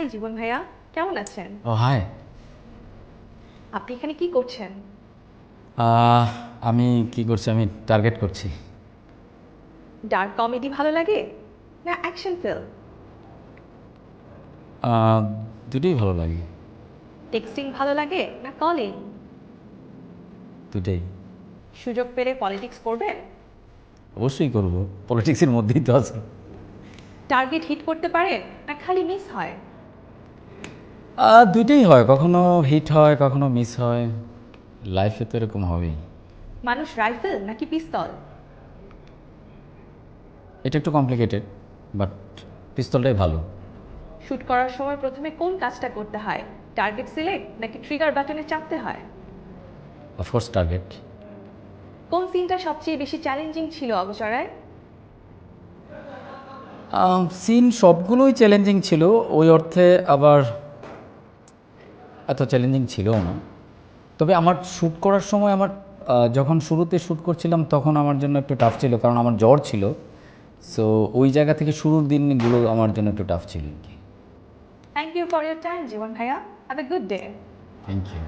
High জীবন ভাইয়া কেমন আছেন? Oh hi. আপনি এখানে কি করছেন? আমি কি করছি? আমি টার্গেট করছি। ডার্ক কমেডি ভালো লাগে না অ্যাকশন ফিল্ম দুটোই ভালো লাগে। টেক্সটিং ভালো লাগে না কলিং দুটোই। সুযোগ পেলে পলিটিক্স করবেন? অবশ্যই করব পলিটিক্সের মধ্যেই তো আছে। টার্গেট হিট করতে পারেন না খালি মিস হয়? দুইটাই হয় কখনো হিট হয় কখনো মিস হয়। লাইফে তো এরকম হবেই। মানুষ রাইফেল নাকি পিস্তল এটা একটু কমপ্লিকেটেড বাট পিস্তলটাই ভালো। শুট করার সময় প্রথমে কোন কাজটা করতে হয়? টার্গেট সিলেক্ট নাকি ট্রিগার বাটনে চাপতে হয়? অফকোর্স টার্গেট কোন সিনটা সবচেয়ে বেশি চ্যালেঞ্জিং ছিল অগচরায় সিন সবগুলোই চ্যালেঞ্জিং ছিল ওই অর্থে আবার এত চ্যালেঞ্জিং ছিলও না। তবে আমার শ্যুট করার সময় আমার যখন শুরুতে শ্যুট করছিলাম তখন আমার জন্য একটু টাফ ছিল কারণ আমার জ্বর ছিল। সো ওই জায়গা থেকে শুরুর দিনগুলো আমার জন্য একটু টাফ ছিল thank you for your time Jibon ভাইয়া। Have a good day thank you